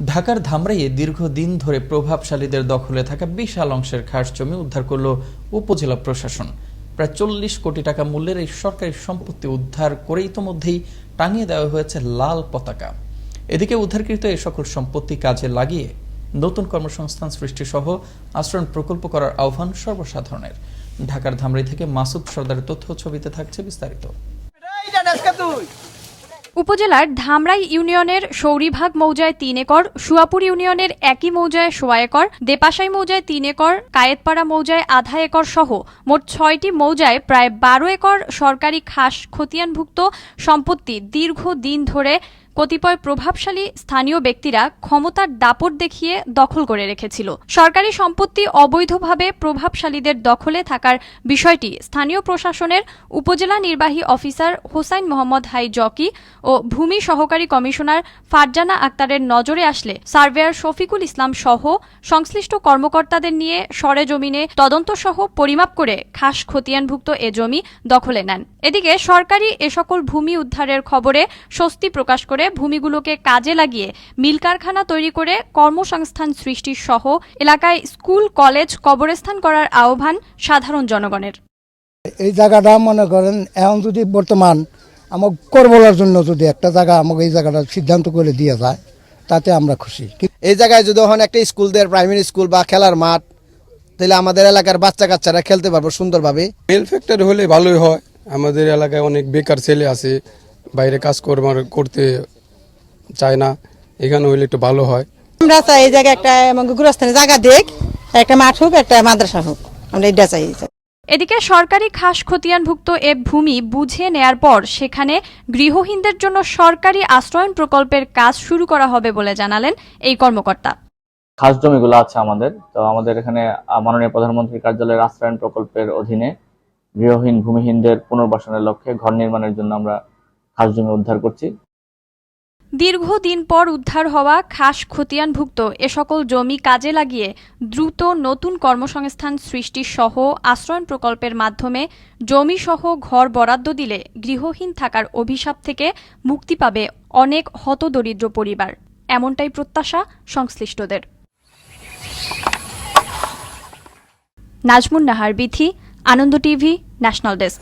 ঢাকার ধামরাইয়ে দীর্ঘদিন ধরে প্রভাবশালীদের দখলে থাকা বিশাল অংশের খাস জমি উদ্ধার করল উপজেলা প্রশাসন। প্রায় চল্লিশ কোটি টাকা মূল্যের এই সরকারি সম্পত্তি উদ্ধার করে ইতোমধ্যেই টাঙিয়ে দেওয়া হয়েছে লাল পতাকা। এদিকে উদ্ধারকৃত এই সকল সম্পত্তি কাজে লাগিয়ে নতুন কর্মসংস্থান সৃষ্টি সহ আশ্রয়ণ প্রকল্প করার আহ্বান সর্বসাধারণের। ঢাকার ধামরাই থেকে মাসুদ সর্দারের তথ্য ছবিতে থাকছে বিস্তারিত। উপজেলার ধামরাই ইউনিয়নের সৌরিভাগ মৌজায় তিন একর, সুয়াপুর ইউনিয়নের একই মৌজায় সোয়া একর, দেপাশাই মৌজায় তিন একর, কায়েতপাড়া মৌজায় আধা একর সহ মোট ছয়টি মৌজায় প্রায় বারো একর সরকারি খাস খতিয়ানভুক্ত সম্পত্তি দীর্ঘ দিন ধরে কতিপয় প্রভাবশালী স্থানীয় ব্যক্তিরা ক্ষমতার দাপট দেখিয়ে দখল করে রেখেছিল। সরকারি সম্পত্তি অবৈধভাবে প্রভাবশালীদের দখলে থাকার বিষয়টি স্থানীয় প্রশাসনের উপজেলা নির্বাহী অফিসার হোসাইন মোহাম্মদ হাই জকি ও ভূমি সহকারী কমিশনার ফারজানা আক্তারের নজরে আসলে সার্ভেয়ার শফিকুল ইসলাম সহ সংশ্লিষ্ট কর্মকর্তাদের নিয়ে সরেজমিনে তদন্ত সহ পরিমাপ করে খাস খতিয়ানভুক্ত এ জমি দখলে নেন। এদিকে সরকারি এ সকল ভূমি উদ্ধারের খবরে স্বস্তি প্রকাশ করে ভূমিগুলোকে কাজে লাগিয়ে মিল কারখানা তৈরি করে কর্মসংস্থান সৃষ্টি সহ এলাকায় স্কুল কলেজ কবরস্থান করার আহ্বান সাধারণ জনগণের। এই জায়গাটা মনে করেন এখন যদি বর্তমান আমাকে করবলার জন্য যদি একটা জায়গা আমাকে এই জায়গাটা সিদ্ধান্ত করে দিয়ে যায় তাতে আমরা খুশি। এই জায়গায় যদি ওখানে একটা স্কুল দেয় প্রাইমারি স্কুল বা খেলার মাঠ তাহলে আমাদের এলাকার বাচ্চা কাচ্চারা খেলতে পারব সুন্দরভাবে। মিল ফ্যাক্টরি হলে ভালোই হয়। আমাদের এলাকায় অনেক বেকার ছেলে আছে বাইরে কাজ করবার করতে চায় না এখানে হলে একটু ভালো হয়। আমরা চাই এই জায়গায় একটা আমাকে গুরস্থানে জায়গা দেখ একটা মাঠ হোক একটা মাদ্রাসা হোক। আমরা এটা চাই এদিকে সরকারি খাস খতিয়ানভুক্ত এ ভূমি বুঝে নেয়ার পর সেখানে গৃহহীনদের জন্য সরকারি আশ্রয়ণ প্রকল্পের কাজ শুরু করা হবে বলে জানালেন এই কর্মকর্তা। খাস জমিগুলো আছে আমাদের তো আমাদের এখানে মাননীয় প্রধানমন্ত্রী কার্যালয়ের আশ্রয়ণ প্রকল্পের অধীনে গৃহহীন ভূমিহীনদের পুনর্বাসনের লক্ষ্যে ঘর নির্মাণের জন্য আমরা খাস জমি উদ্ধার করছি। দীর্ঘদিন পর উদ্ধার হওয়া খাস খতিয়ানভুক্ত এ সকল জমি কাজে লাগিয়ে দ্রুত নতুন কর্মসংস্থান সৃষ্টি সহ আশ্রয়ণ প্রকল্পের মাধ্যমে জমি সহ ঘর বরাদ্দ দিলে গৃহহীন থাকার অভিশাপ থেকে মুক্তি পাবে অনেক হতদরিদ্র পরিবার। এমনটাই প্রত্যাশা সংশ্লিষ্টদের। Najmun Nahar Bithi, Ananda TV, national desk.